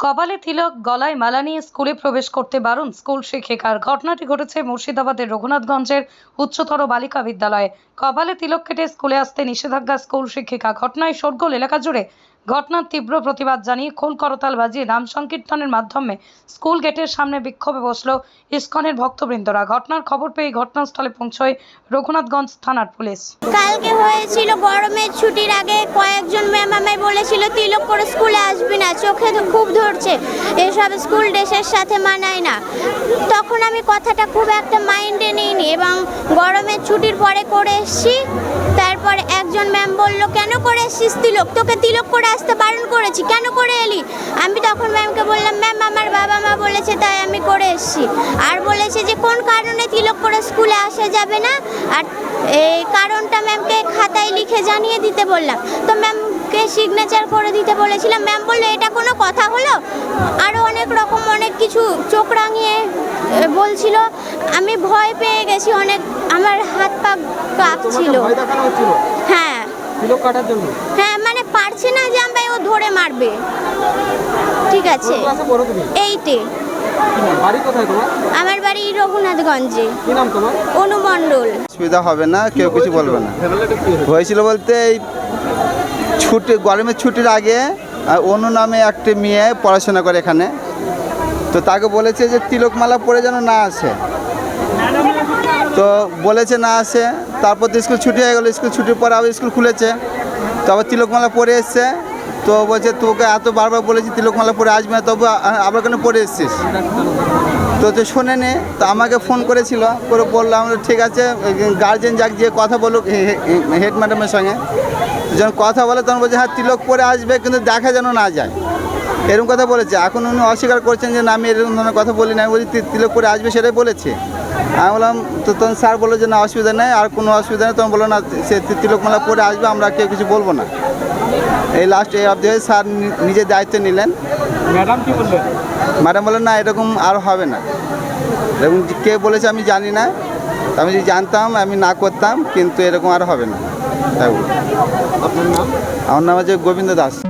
কপালে তিলক, গলায় মালা নিয়ে স্কুলে প্রবেশ করতে বারণ। স্কুল শিক্ষিকার ঘটনাটি ঘটেছে মুর্শিদাবাদের রঘুনাথগঞ্জের উচ্চতর বালিকা বিদ্যালয়ে। কপালে তিলক কেটে স্কুলে আসতে নিষেধাজ্ঞা স্কুল শিক্ষিকা। ঘটনায় শোরগোল এলাকা জুড়ে ঘটনার তীব্র প্রতিবাদ জানিয়ে খোল করতাল বাজিয়ে নাম সংকীর্তনের মাধ্যমে স্কুল গেটের সামনে বিক্ষোভে বসল ইস্কনের ভক্তবৃন্দরা। ঘটনার খবর পেয়ে ঘটনাস্থলে পৌঁছয় রঘুনাথগঞ্জ থানার পুলিশ। কালকে হয়েছিল গরমের ছুটির আগে কয়েকজন ম্যাম আমায় বলেছিল, তিলক করে স্কুলে আসবি না, চোখে তো খুব ধরছে, এসব স্কুল ড্রেসের সাথে মানায় না। তখন আমি কথাটা খুব একটা মাইন্ডে নিইনি এবং গরমের ছুটির পরে করে এসছি। তারপরে একজন ম্যাম বলল, কেন করে এসছিস তিলক? তোকে তিলক করে আসতে বারণ করেছি। কেন করে এলি? আমি তখন ম্যামকে বললাম, ম্যাম, আমার বাবা মা বলেছে তাই আমি করে এসছি। আর বলেছে যে, কোন কারণে তিলক করে স্কুলে আসা যাবে না? আর এই কারণটা ম্যামকে খাতায় লিখে জানিয়ে দিতে বললাম। তো ম্যামকে সিগনেচার করে দিতে বলেছিলাম। ম্যাম বলল, এটা কোনো কথা হলো? আরও অনেক রকম অনেক কিছু চোখ রাঙিয়ে বলছিল আমি ভয় পেয়ে গেছি অনেক আমার হাত পা কাঁপছিল। হ্যাঁ। তিলক কাটার জন্য? হ্যাঁ মানে পারছে না যে আমায় ও ধরে মারবে। ঠিক আছে। এইটে। কি নাম? বাড়ি কোথায় তোমার? আমার বাড়ি রঘুনাথগঞ্জে। কি নাম অনুমণ্ডল অসুবিধা হবে না কেউ কিছু বলবে না। হয়েছিল বলতে এই ছুটি গরমের ছুটির আগে অনু নামে একটি মেয়ে পড়াশোনা করে এখানে। তো তাকে বলেছে যে তিলকমালা পরে যেন না আসে। তো বলেছে না আসে, তারপর তো স্কুল ছুটি হয়ে গেলো, স্কুল ছুটির পরে আবার স্কুল খুলেছে। তো আবার তিলকমালা পরে এসছে, তো বলছে, তোকে এত বারবার বলেছি তিলকমালা পরে আসবে না, তবু আবার কেন পরে এসছিস? তো তো শোনেনি, তো আমাকে ফোন করেছিল, করে বললাম, ঠিক আছে গার্জেন যাক, যে কথা বলুক হেড ম্যাডামের সঙ্গে। যখন কথা বলে, তখন বলছে হ্যাঁ তিলক পরে আসবে, কিন্তু দেখা যেন না যায়। এরকম কথা বলেছে। এখন উনি অস্বীকার করছেন যে না আমি এরকম ধরনের কথা বলি না আমি বলছি তি- তিলক করে আসবে সেটাই বলেছে। আমি বললাম তো তখন স্যার বলল যে না অসুবিধা নেই আর কোনো অসুবিধা নেই। তখন বলল না সে তিলকমালা পরে আসবে আমরা কেউ কিছু বলব না। এই লাস্ট এই অবধি হয়ে স্যার নিজের নিজে দায়িত্ব নিলেন। ম্যাডাম কি বললেন ম্যাডাম বললেন না এরকম আর হবে না। এরকম কে বলেছে আমি জানি না। আমি যদি জানতাম আমি না করতাম কিন্তু এরকম আর হবে না। তাই বলল। আপনার নাম? আমার নাম হচ্ছে Gobinda Das.